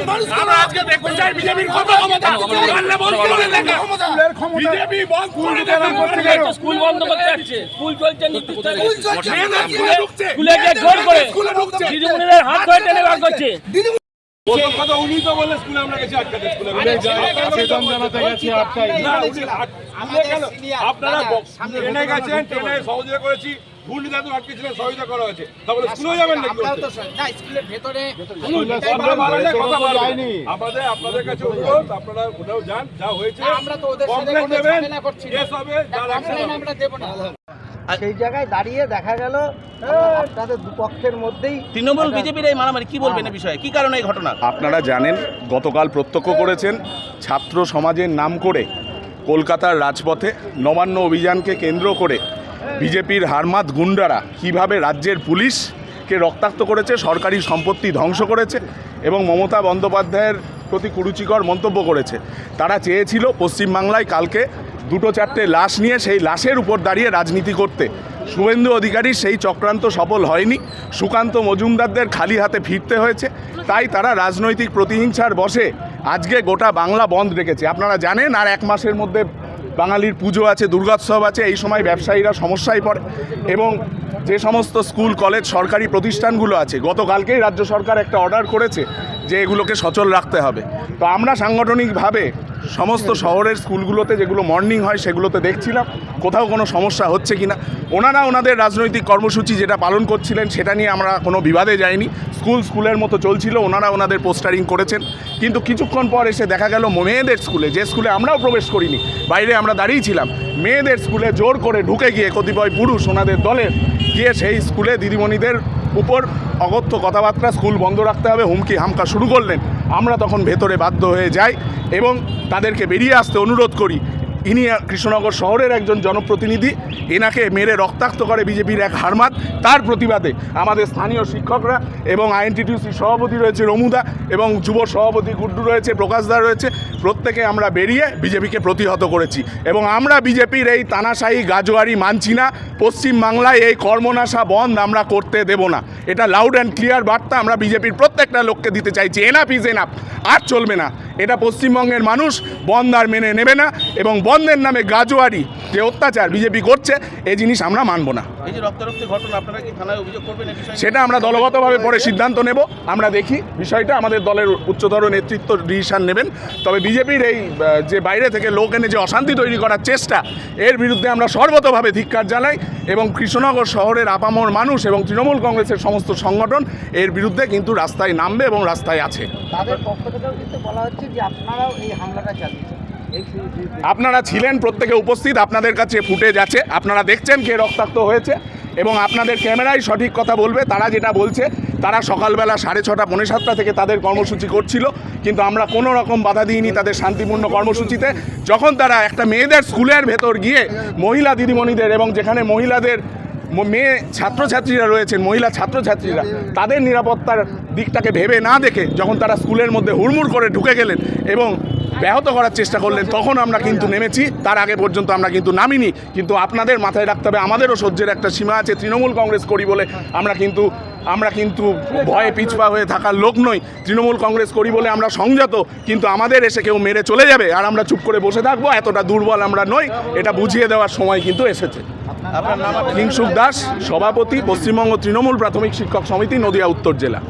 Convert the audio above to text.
আমরা আজকে দেখতে চাই বিজেপির কত ক্ষমতা। পারলে বন্ধ করে দেখা বিজেপি বন্ধ করে দেখা স্কুল বন্ধ করতে যাচ্ছে। স্কুল চলছে স্কুলে ঢুকছে। স্কুলে গিয়ে জোর করে। দিদিমণিদের হাত ধরে টেনে বার করছে। কথা উনি তো বললে স্কুলে আমরা গেছি আটকাতে স্কুলে আবেদন জানাতে গেছি। আটকাই না উনি আট- স্কুলে কেন? আপনারা ট্রেনে গেছেন ট্রেনে সহযোগিতা করেছি। ঘূর্ণিঝড় আটকেছিলেন সহযোগিতা করা হয়েছে তারপরে স্কুলেও যাবেন নাকি না স্কুলের ভেতরে কথা বলালে কথা বলবেন। আপনাদের আপনাদের কাছে অনুরোধ আপনারা ওটাও যান যা হয়েছে আমরা তো ওদের সাথে কোনো ঝামেলা করছি না। কেস হবে যা রাখতে কমপ্লেন হবে। আমরা দেবো না সেই জায়গায় দাঁড়িয়ে দেখা গেল আপনাদের দুপক্ষের মধ্যেই তৃণমূল বিজেপির এই মারামারি কি বলবেন এই বিষয়ে কি কারণে এই ঘটনা আপনারা জানেন গতকাল প্রত্যক্ষ করেছেন ছাত্র সমাজের নাম করে কলকাতার রাজপথে নবান্ন অভিযানকে কেন্দ্র করে বিজেপির হারমাত গুন্ডারা কীভাবে রাজ্যের পুলিশকে রক্তাক্ত করেছে, সরকারি সম্পত্তি ধ্বংস করেছে এবং মমতা বন্দ্যোপাধ্যায়ের প্রতি কুরুচিকর মন্তব্য করেছে। তারা চেয়েছিল পশ্চিমবাংলায় কালকে দুটো চারটে লাশ নিয়ে সেই লাশের উপর দাঁড়িয়ে রাজনীতি করতে। শুভেন্দু অধিকারী সেই চক্রান্ত সফল হয়নি। সুকান্ত মজুমদারদের খালি হাতে ফিরতে হয়েছে। তাই তারা রাজনৈতিক প্রতিহিংসার বসে আজকে গোটা বাংলা বন্ধ রেখেছে। আপনারা জানেন আর এক মাসের মধ্যে বাঙালির পুজো আছে, দুর্গোৎসব আছে, এই সময় ব্যবসায়ীরা সমস্যায় পড়ে এবং যে সমস্ত স্কুল, কলেজ, সরকারি প্রতিষ্ঠানগুলো আছে, গতকালকেই রাজ্য সরকার একটা অর্ডার করেছে যে এগুলোকে সচল রাখতে হবে। তো আমরা সাংগঠনিকভাবে সমস্ত শহরের স্কুলগুলোতে যেগুলো মর্নিং হয় সেগুলোতে দেখছিলাম। কোথাও কোনো সমস্যা হচ্ছে কি না ওনারা ওনাদের রাজনৈতিক কর্মসূচি যেটা পালন করছিলেন সেটা নিয়ে আমরা কোনো বিবাদে যাইনি। স্কুল স্কুলের মতো চলছিল, ওনারা ওনাদের পোস্টারিং করেছেন। কিন্তু কিছুক্ষণ পর এসে দেখা গেল মেয়েদের স্কুলে, যে স্কুলে আমরাও প্রবেশ করিনি, বাইরে আমরা দাঁড়িয়েছিলাম মেয়েদের স্কুলে জোর করে ঢুকে গিয়ে কতিপয় পুরুষ ওনাদের দলের গিয়ে সেই স্কুলে দিদিমণিদের উপর অগত্য কথাবার্তা স্কুল বন্ধ রাখতে হবে, হুমকি হামকা শুরু করলেন। আমরা তখন ভেতরে বাধ্য হয়ে যাই। এবং তাদেরকে বেরিয়ে আসতে অনুরোধ করি। ইনি কৃষ্ণনগর শহরের একজন জনপ্রতিনিধি। এনাকে মেরে রক্তাক্ত করে বিজেপির এক হারমাত তার প্রতিবাদে আমাদের স্থানীয় শিক্ষকরা এবং আইএনটিটিউসি সভাপতি রয়েছে রমুদা এবং যুব সভাপতি গুড্ডু রয়েছে প্রকাশদা রয়েছে। প্রত্যেকে আমরা বেরিয়ে বিজেপিকে প্রতিহত করেছি এবং আমরা বিজেপির এই তানাশাহী গাজোয়ারি মানছি না। পশ্চিমবাংলায় এই কর্মনাশা বন্ধ আমরা করতে দেব না। এটা লাউড অ্যান্ড ক্লিয়ার বার্তা। আমরা বিজেপির প্রত্যেকটা লোককে দিতে চাইছি। এনাফ ইজ এনাফ আর চলবে না। এটা পশ্চিমবঙ্গের মানুষ বন্ধ আর মেনে নেবে না এবং বন্ধের নামে গাজোয়ারি যে অত্যাচার বিজেপি করছে এই জিনিস আমরা মানব না। এই যে রক্তারক্তি ঘটনা আপনারা কি থানায় অভিযোগ করবেন এই বিষয়ে? সেটা আমরা দলগতভাবে পরে সিদ্ধান্ত নেব। আমরা দেখি বিষয়টা আমাদের দলের উচ্চতর নেতৃত্ব ডিসিশন নেবেন। তবে বিজেপির এই যে বাইরে থেকে লোক এনে যে অশান্তি তৈরি করার চেষ্টা এর বিরুদ্ধে আমরা সর্বতভাবে ধিক্কার জানাই এবং কৃষ্ণনগর শহরের আপামর মানুষ এবং তৃণমূল কংগ্রেসের সমস্ত সংগঠন এর বিরুদ্ধে কিন্তু রাস্তায় নামবে এবং রাস্তায় আছে। তাদের পক্ষ থেকেও কিন্তু বলা হচ্ছে যে আপনারাও এই হামলাটা চালিয়েছেন। আপনারা ছিলেন প্রত্যেকে উপস্থিত, আপনাদের কাছে ফুটেজ আছে, আপনারা দেখছেন কে রক্তাক্ত হয়েছে, এবং আপনাদের ক্যামেরাই সঠিক কথা বলবে, তারা যেটা বলছে, তারা সকালবেলা সাড়ে ছটা, পৌনে সাতটা থেকে তাদের কর্মসূচি করছিল, কিন্তু আমরা কোনো রকম বাধা দিইনি তাদের শান্তিপূর্ণ কর্মসূচিতে। যখন তারা একটা মেয়েদের স্কুলের ভেতর গিয়ে মহিলা দিদিমণিদের এবং যেখানে মহিলাদের মেয়ে ছাত্রছাত্রীরা রয়েছেন, মহিলা ছাত্রছাত্রীরা, তাদের নিরাপত্তার দিকটাকে ভেবে না দেখে যখন তারা স্কুলের মধ্যে হুড়মুড় করে ঢুকে গেলেন এবং ব্যাহত করার চেষ্টা করলেন তখন আমরা কিন্তু নেমেছি তার আগে পর্যন্ত আমরা কিন্তু নামিনি। কিন্তু আপনাদের মাথায় রাখতে হবে আমাদেরও সহ্যের একটা সীমা আছে তৃণমূল কংগ্রেস করি বলে আমরা কিন্তু আমরা কিন্তু ভয়ে পিছপা হয়ে থাকার লোক নই। তৃণমূল কংগ্রেস করি বলে আমরা সংযত কিন্তু আমাদের এসে কেউ মেরে চলে যাবে আর আমরা চুপ করে বসে থাকব এতটা দুর্বল আমরা নই এটা বুঝিয়ে দেওয়ার সময় কিন্তু এসেছে। আপনার নাম কিংসুক দাস সভাপতি পশ্চিমবঙ্গ তৃণমূল প্রাথমিক শিক্ষক সমিতি নদিয়া উত্তর জেলা।